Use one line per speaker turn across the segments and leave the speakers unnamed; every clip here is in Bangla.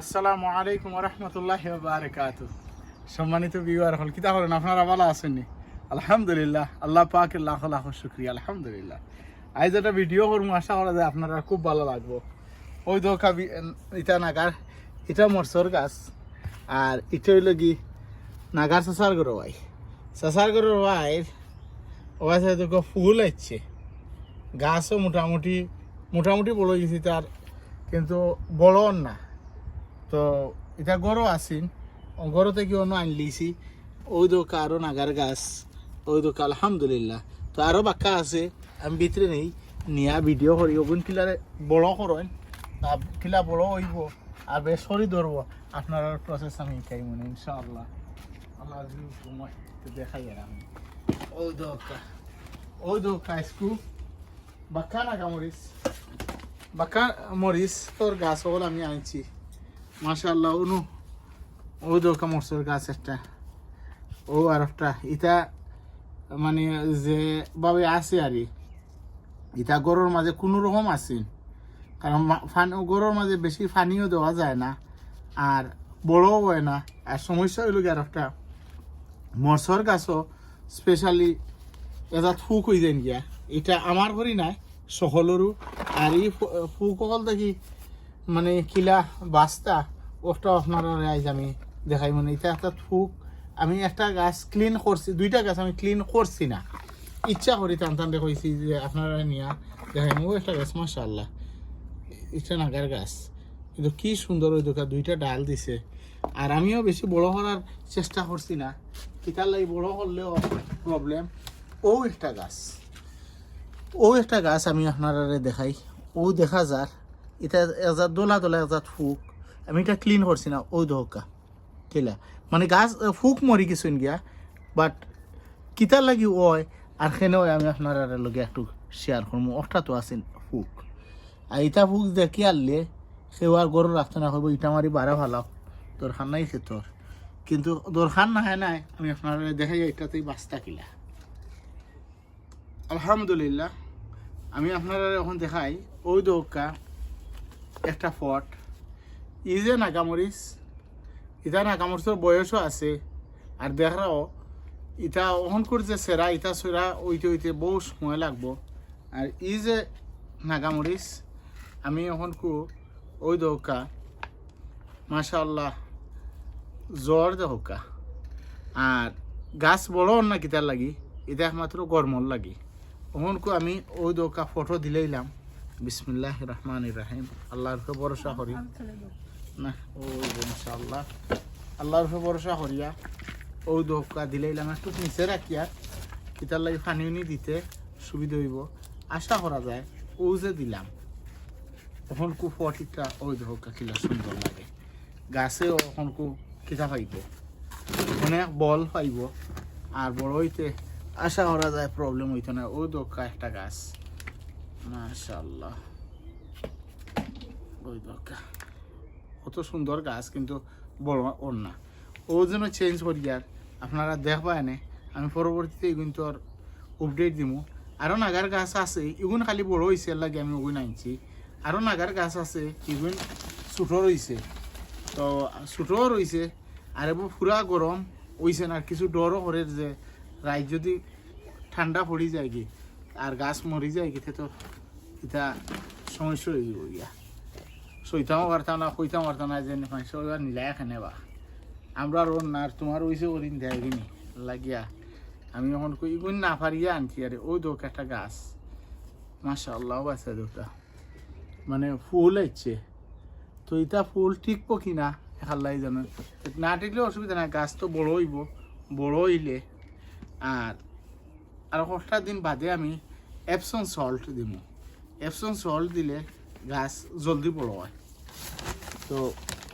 আসসালামু আলাইকুম রহমতুল্লাহ বারকাত সম্মানিত বিওয়ার হল কিতা করেন আপনারা ভালো আছেননি? আলহামদুলিল্লাহ, আল্লাহ পাক লাখ লাখ শুক্রিয়া, আলহামদুলিল্লাহ। আজ একটা ভিডিও করব, আশা করা যায় আপনারা খুব ভালো লাগবো। ওই তো কাবি ইটা নাগার, এটা মরসর গাছ, আর এটা হইল কি, নাগার সাসার গরো ভাই। সাসার গরো ভাই ওই সাথে তো ফুল আছে গাছও মোটামুটি মোটামুটি বড় গেছি তার, কিন্তু বড় না। তো এটা গরো আসিন গরো থেকে অন্য আনলিছি ওই তো কারও নাগার গাছ, ওই তো আলহামদুলিল্লাহ। তো আরও বাক্কা আছে, আমি ভিতরে নেই, নিয়া ভিডিও করি। ওগুন কিলারে বড় করেন কিলা বড় হইব আর বেশ সরি ধরবো আপনার প্রসেস আমি খাই মনে, ইনশাআল্লাহ। আল্লাহ সময় তো দেখাই আর আমি। ওই দোকা ওই দোকা স্কু বাক্কা না কামরিস বাক্কা মরিস তোর গাছ হল আমি আনছি। মাশাআল্লাহ, অনু। ও দোকা মরসর গাছ একটা ও আর একটা ইটা মানে যে ভাবে আছে আর ইটা গরুর মাঝে কোনো রকম আছে। কারণ গরুর মাঝে বেশি ফানিও দেওয়া যায় না। আর বড়ও হয় না। আর সমস্যা হইল আর একটা, মরসর গাছও স্পেশালি এটা ফুক হয়ে যায় গিয়া এটা আমার ঘরে নাই, সকলেরও। আর এই ফুক অকল দেখি মানে কিলা বাস্তা, ওটা আপনারা আজ আমি দেখাই মানে এটা একটা থুক। আমি একটা গাছ ক্লিন করছি, দুইটা গাছ আমি ক্লিন করছি না। ইচ্ছা করি টান টান কইছি যে আপনারা নিয়া দেখাই ও একটা গাছ, মাশাআল্লাহ। এটা নাগার গাছ। কিন্তু কি সুন্দর ওই দোকান দুইটা ডাল দিছে। আর আমিও বেশি বড় করার চেষ্টা করছি না। কিতার লাগি বড় করলেও প্রবলেম ও একটা গাছ। ও একটা গাছ আমি আপনারা দেখাই। ও দেখা যার এটা এজাত দোলা দোলা এজাত ফুক। আমি এটা ক্লিন করছি না ওই দহকা কিলা? মানে গাছ ফুক মরি কিছু গিয়া বাট কিতার লাগি ওই আর সেনেও আমি আপনার লগে একটু শেয়ার করব ওটা তো আছেন ফুক। আর ইটা ফুক দেখি আনলে সেও আর গরু রাখতে না হইব ইটা মারি বাড়া ভালো দরকার নাই সে তোর কিন্তু দরকার না হয় নাই, আমি আপনার দেখাই এটাতেই বাস্তা কিলা। আলহামদুলিল্লাহ, আমি আপনারা এখন দেখাই ওই দৌকা একটা ফট। ই যে নাগামরিচ ইটা নাগামরিচের বয়সও আছে। আর দেখাও ইটা অহন করছে সেরা ইটা সেরা ওইতে ওইতে বহু সময় লাগবো। আর ই যে নাগামরিচ আমি এখন কু ওই দৌকা মাশাল্লাহ জ্বর দৌকা আর গাছ বড় না কিতার লাগি এটা একমাত্র গরমর লাগি। অহনকু আমি ওই দৌকা ফটো দিলেইলাম বিসমিল্লাহ রহমান রাহিম আল্লাহর ভরসা করি। না যে ইনশাআল্লাহ আল্লাহর ভরসা করিয়া ওই দৌকা দিলেইলাম একটু নিচে রাখিয়া কিতার লাগি পানি উনি দিতে সুবিধা হইব। আশা করা যায় ও যে দিলাম। তখন কু ফটিটা ওই দৌকা কিলা সুন্দর লাগে। গাছে তখন কু কিতা পাইব? অনেক বল পাইব। আর বড় হইতে আশা করা যায় প্রবলেম হইতো না। ও দোকা একটা গাছ। কত সুন্দর গাছ কিন্তু বড় ওর না ও যেন চেঞ্জ করি আর আপনারা দেখবা এনে, আমি পরবর্তীতে কিন্তু আর আপডেট দিমু। আরও নাগার গাছ আছে, ইগুন খালি বড় হয়েছে লাগে আমি ওগুন আনছি। আরও নাগার গাছ আছে, ইগুন ছোটো রয়েছে তো ছোটো রয়েছে আর এবার পুরা গরম হইছে না কিছু ডরও করে যে রাত যদি ঠান্ডা পড়ি যায় কি আর গাছ মরি যায় কি তো এটা সমস্যা হয়ে যাব গিয়া। সইতামও পারতাম না, কইতাম পারতাম না যে এবার নিলাই এখানে বা। আমরা আর ওর না তোমার ওইসে ওরিন দেয় কিনি, লাগিয়া। আমি এখন কই গুণ না পারিয়া আনছি, আরে ওই দোক একটা গাছ। মাসা আল্লাহ আছে দোকা মানে ফুল হচ্ছে তো এটা ফুল টিকবো কি না খাল্লাই জানো। না টিকলে অসুবিধা নাই, গাছ তো বড় হইব, বড় হইলে। আর আর কষ্টা দিন বাদে আমি এপসন সল্ট দিব এপসন সল্ট দিলে গাছ জলদি বড় হয় তো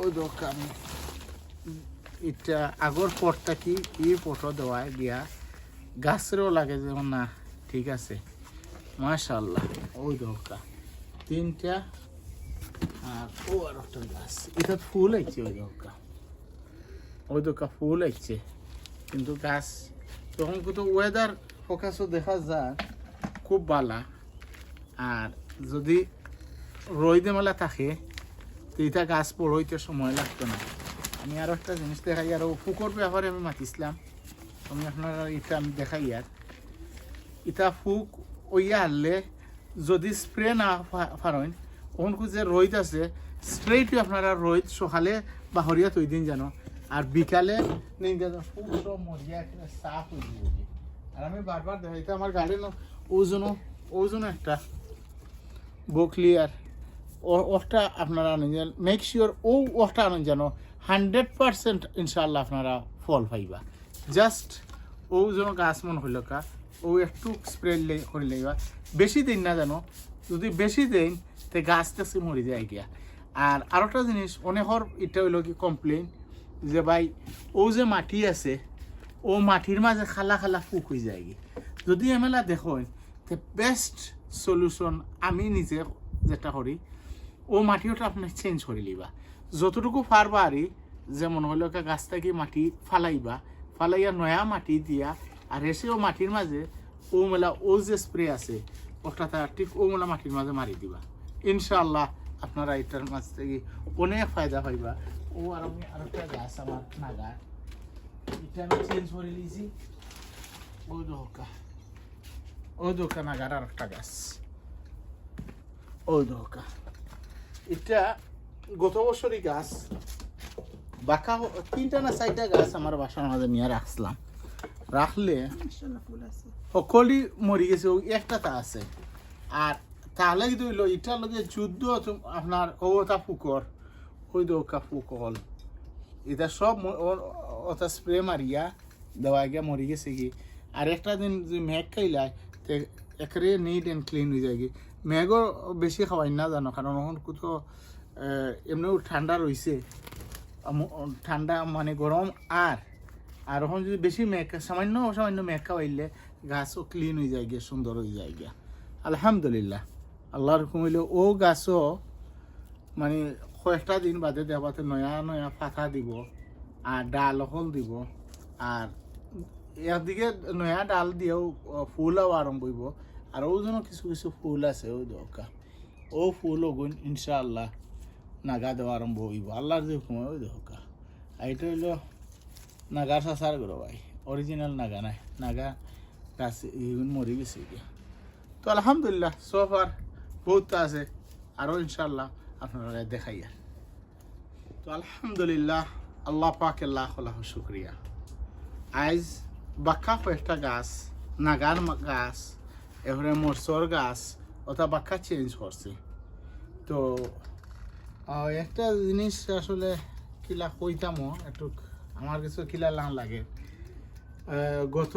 ওই দোক আমি এটা আগর পটটা কি, ই ফটো দেওয়া দিয়া গাছেরও লাগে যেমন না, ঠিক আছে। মাশাল্লাহ, ওই দোকা। তিনটা আর ও আর একটা গাছ। এটা ফুল হয়েছে ওই দোকা। ওই দোকা ফুল হয়েছে কিন্তু গাছ, তখন কিন্তু ওয়েদার ফোকাসও দেখা যায়। খুব বালা। আর যদি রোদে মেলা থাকে, তো এটা গাছ পড়ইতে সময় লাগতো না। আমি আরও একটা জিনিস দেখাই, আর ফুকর ব্যাপারে আমি মাতিছিলাম। আমি আপনারা এটা আমি দেখাই আর। ইটা ফুক ওইয়া হারলে যদি স্প্রে না পারেন ওনকু যে রোদ আছে স্ট্রেইট আপনারা রোদ সকালে বা হরিয়া তৈ দিন জানো। আর বিকালে নিন্দা ফুক সব মরিয়া সাফ হয়ে আর আমি বারবার দেখাই, এটা আমার গাড়ি ওজনও ওজনও একটা বকলিয়ার ওটা আপনারা আনেন যেন মেক শিওর ও ওটা আনেন যেন হান্ড্রেড পার্সেন্ট ইনশাল্লাহ আপনারা ফল পাইবা। জাস্ট ও যেন গাছ মন হইল কা, ও একটু স্প্রে করে লইবা। বেশি দিন না জানো, যদি বেশি দিন, তে গাছ টাছে মরি যায় গিয়া। আর আরেকটা জিনিস অনেকর এটা হইল কি কমপ্লেন যে ভাই, ও যে মাটি আছে ও মাটির মাঝে খালা খালা ফুক হয়ে যায় যদি এমেলা দেখেন তে বেস্ট সলিউশন আমি নিজে যেটা করি, ও মাটিওটা আপনি চেঞ্জ করে লিবা। যতটুকু পারবা আরি যেমন হলো গাছ থেকে মাটি ফালাইবা, ফালাইয়া নয়া মাটি দিয়া আর এসে ও মাটির মাঝে ও মেলা ও যে স্প্রে আছে, ওটা তার ঠিক ও মেলা মাটির মাঝে মারি দিবা। ইনশাআল্লাহ আপনারা এটার মাঝ থেকে অনেক ফায়দা পাইবা। ও আর আমি আর একটা গাছ আমার নাগা। আমি চেঞ্জ গাছ এটা গত গাছ তিনটা না চারটা গাছ আমার নিয়ে রাখলে সকলই মরি গেছে একটা তা আছে আর তাহলে হইল এটার লগে যুদ্ধ আপনার ওটা ফুকর ওই দৌকা ফুকল এটা সব ওটা স্প্রে মারিয়া দেওয়া গিয়া মরি গেছে কি। আর একটা দিন যদি মেঘ খাইলাই তে একরে নিট অ্যান্ড ক্লিন হয়ে যায় কি। মেঘও বেশি খাওয়াই না জানো, কারণ এখন কোথাও এমনিও ঠান্ডা রয়েছে ঠান্ডা মানে গরম আর আর এখন যদি বেশি মেঘ সামান্য সামান্য মেঘ খাওয়াইলে গাছও ক্লিন হয়ে যায় গিয়া, সুন্দর হয়ে যায় গিয়া। আলহামদুলিল্লাহ, আল্লাহর হুকুম হইলে, ও গাছও মানে কয়েকটা দিন বাদে দেওয়াতে নয়া নয়া পাতা দিব। আর ডাল হল দিব। আর একদিকে নয়া ডাল দিয়েও ফুলও আরম্ভ হইব। আর ও যেন কিছু কিছু ফুল আছে ওই দরকার। ও ফুল ওগুন ইনশাআল্লাহ নাগা দেওয়া আরম্ভ হইব। আল্লাহর যে হুকুম, ওই দরকার। আর এটা হইল নাগার সাসার করো ভাই। অরিজিনাল নাগা নাই। নাগা গাছ মরি গেছে গিয়া তো আলহামদুলিল্লাহ সোফার বহুত আছে। আরও ইনশাল্লাহ আপনারা দেখাই তো আলহামদুলিল্লাহ। আল্লাহ পাক আল্লাহ শুক্রিয়া। আজ বাক্কা কয়েকটা গাছ নাগার গাছ এবারে মরসর গাছ, ওটা বাক্কা চেঞ্জ করছে। তো একটা জিনিস আসলে কিলা কইতামও একটু আমার কিছু কিলা লান লাগে। গত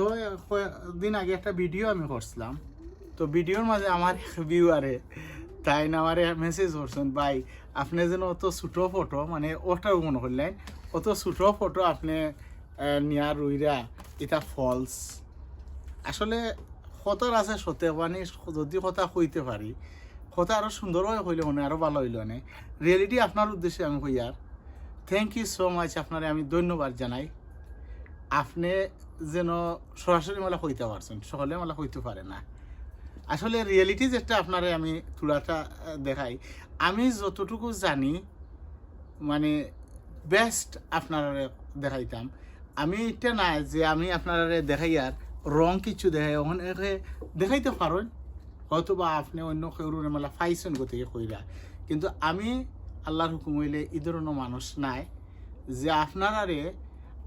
দিন আগে একটা ভিডিও আমি করছিলাম। তো ভিডিওর মাঝে আমার ভিউয়ারে তাই না, আমার মেসেজ করছেন, ভাই, আপনি যেন অত ছোটো ফটো মানে ওটাও মনে করলেন অত ছোটো ফটো আপনি নিয়া রুইরা এটা ফলস আসলে সতর আছে সতে মানে যদি কথা কইতে পারি, কথা আরও সুন্দর হয়ে হইলে মনে আরও ভালো হইল মানে রিয়েলিটি আপনার উদ্দেশ্যে আমি কই আর। থ্যাংক ইউ সো মাচ আপনারে আমি ধন্যবাদ জানাই। আপনি যেন সরাসরি মেলা কইতে পারছেন, সকলে মেলা কইতে পারে না। আসলে রিয়েলিটি যেটা আপনারে আমি তুলাটা দেখাই। আমি যতটুকু জানি মানে বেস্ট আপনারা দেখাইতাম। আমি এটা না যে আমি আপনারা দেখাই আর রং কিছু দেখাই ওখানে দেখাইতে পারেন। হয়তো বা আপনি অন্য কেউ মেলা ফাইছেন গতিকে কইরা। কিন্তু আমি আল্লাহর হুকুম হইলে এই ধরনের মানুষ নাই যে আপনারারে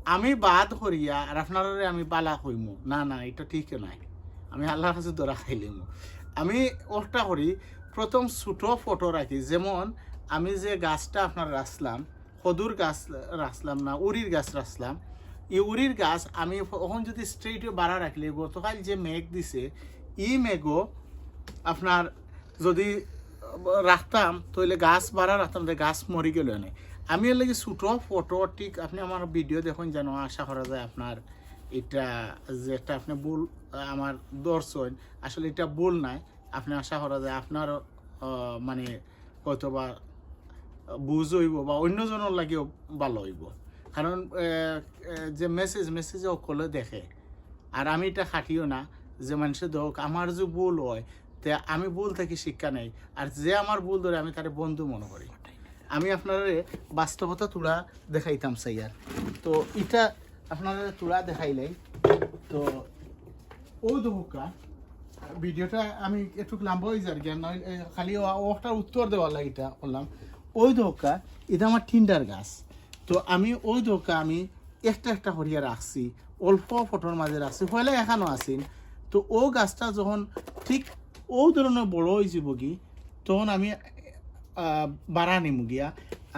আমি বাদ করিয়া আর আপনারারে আমি বালা কইমু। না না, এটা ঠিক নাই। আমি আল্লাহর কাছে ধরা খাইলিম আমি ওটা করি, প্রথম ছোটো ফটো রাখি। যেমন আমি যে গাছটা আপনার রাখলাম সদুর গাছ রাখলাম না, উরির গাছ রাখলাম। এই উরির গাছ আমি এখন যদি স্ট্রেইটে বাড়া রাখলে, গতকাল যে মেঘ দিছে ই মেঘও আপনার যদি রাখতাম, তাহলে গাছ বাড়া রাখতাম, তাহলে গাছ মরি গেল না আমি এর লাগে ছোটো ফটো, ঠিক আপনি আমার ভিডিও দেখুন যেন আশা করা যায় আপনার এটা যে একটা আপনি ভুল, আমার দর্শন আসলে এটা ভুল নাই। আপনি আশা করা যায় আপনার মানে হয়তো বা বুঝ হইব বা অন্যজনের লাগেও ভালো হইব। কারণ যে মেসেজ মেসেজে অকলে দেখে। আর আমি এটা খাটিও না যে মানুষের দোক আমার যে ভুল হয়, তে আমি ভুল থেকে শিক্ষা নেই। আর যে আমার ভুল ধরে আমি তার বন্ধু মনে করি। আমি আপনারা বাস্তবতা তুলা দেখাইতাম চাই আর তো এটা আপনারা তুলা দেখাইলাই তো ও দোকা ভিডিওটা আমি একটু লম্বা হয়ে যার জ্ঞান খালি ও- ওটা উত্তর দেওয়ার লাগে এটা করলাম। ওই দোকা, এটা আমার টিন্ডার গাছ। তো আমি ওই দোকা আমি একটা একটা করিয়া রাখছি, অল্প ফটোর মাঝে রাখছি, হলে এখানো আসিন তো ও গাছটা যখন ঠিক ও ধরনের বড় হয়ে যাব কি, তখন আমি বাড়া নিমু গিয়া।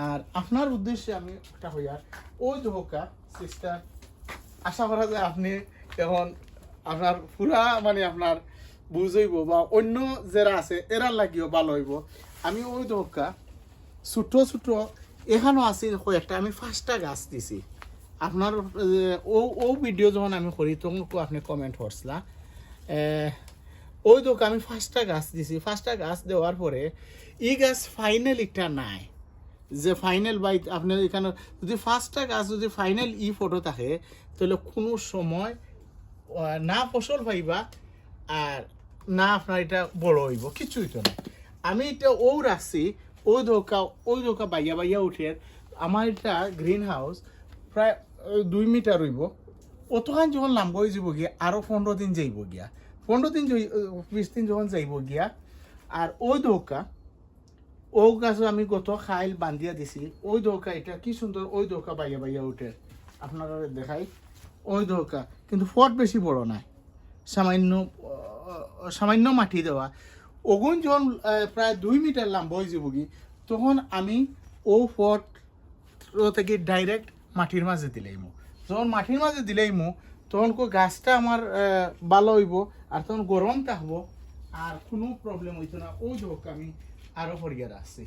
আর আপনার উদ্দেশ্যে আমি একটা হইয়া, ওই দোকা সিস্টার আশা করা যায় আপনি এখন আপনার পুরা মানে আপনার বুঝইব বা অন্য যারা আছে এরা লাগিও ভালো হইব। আমি ওই দোকা ছোট ছোট এখানেও আছে কয়েকটা আমি পাঁচটা গাছ দিছি। আপনার ও ও ভিডিও যখন আমি করি তখন আপনি কমেন্ট করছিলা ওই দোকা আমি পাঁচটা গাছ দিছি। পাঁচটা গাছ দেওয়ার পরে ই গাছ ফাইনাল একটা নাই। যে ফাইনাল বাই আপনার এখানে যদি ফার্স্টটা গাছ যদি ফাইনাল ই ফটো থাকে তাহলে কোনো সময় না ফসল পাইবা আর না আপনার এটা বড় হইব কিছুই তো না আমি এটা ও রাখছি ওই ধোকা ওই ধোকা বাইয়া বাইয়া উঠে আমার এটা গ্রিন হাউস প্রায় দুই মিটার হইব। অতখান যখন লাম্ব হয়ে যাব গিয়া আরও পনেরো দিন যাইব গিয়া। পনেরো দিন বিশ দিন যখন যাইব গিয়া, আর ওই ধোকা ও গাছ আমি গত খাইল বান্ধিয়া দিছি। ওই দৌকা এটা কি সুন্দর, ওই দৌকা বাইয়া বাইয়া উঠে। আপনারা দেখাই, ওই দৌকা কিন্তু ফট বেশি বড় নাই। সামান্য সামান্য মাটি দেওয়া। ওগুন যখন প্রায় দুই মিটার লম্বা হয়ে যাব কি তখন আমি ও ফট থেকে ডাইরেক্ট মাটির মাঝে দিলেইমু যখন মাটির মাঝে দিলেইমু তখন কো গাছটা আমার ভালো হইব আর তখন গরম থাকব আর কোনো প্রবলেম হইতো না। ওই যোগ আমি আরও করিয়া রাখছি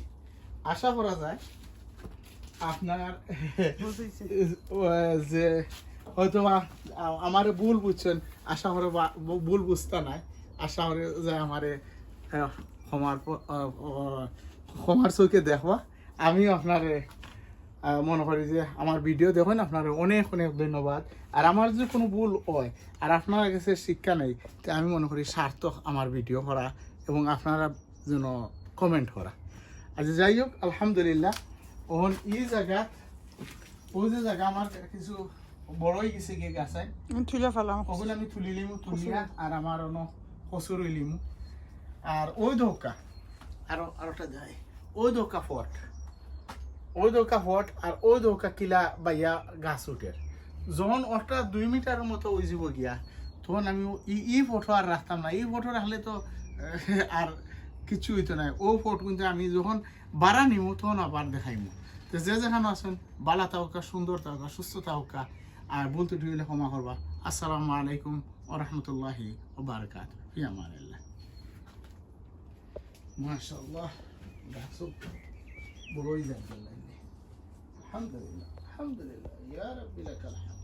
আশা করা যায় আপনার যে হয়তো আমারে ভুল বুঝছেন আশা করে ভুল বুঝতে নাই। আশা করে যে আমারে আহ, ক্ষমার চোখে দেখবা। আমিও মনে করি যে আমার ভিডিও দেখেন আপনার অনেক অনেক ধন্যবাদ। আর আমার যদি কোনো ভুল হয় আর আপনার কাছে শিক্ষা নেই তো আমি মনে করি সার্থক আমার ভিডিও করা এবং আপনারা যেন কমেন্ট করা। আচ্ছা যাই হোক আলহামদুলিল্লাহ ওহন এই জায়গা ওই যে জায়গা আমার কিছু বড়ই গেছে গিয়ে গাছায়
তুলে ফেলাম।
ওগুলো আমি তুলি লিমু তুলিয়া আর আমার অন্য কচুর লিমু। আর ওই ধোকা। আরও আরোটা যায়। ওই ধোকা ফট। ওই ধোকা ফট আর ওই ধোকা কিলা বাইয়া গাছ উঠে। যখন ওটা দুই মিটারের মতো ওই যাব গিয়া তখন আমি ই ই ফটো আর রাখতাম না। এই ফটো রাখলে তো আর কিছু হইতো না। ও ফটো কিন্তু আমি যখন বাড়া নিমু তখন আবার দেখাইমু। তো যে যেখানে আছেন বালা তাওকা সুন্দর তাওকা সুস্থ তাওকা আর বলতে ঢুকলে ক্ষমা করবা। আসসালামু আলাইকুম ও রহমতুল্লাহি ও বারকাত ফি মাশাআল্লাহ গাছ বড়ই যায় আলহামদুলিল্লাহ আলহামদুলিল্লাহ ইয়া রাব্বি লাকাল হামদ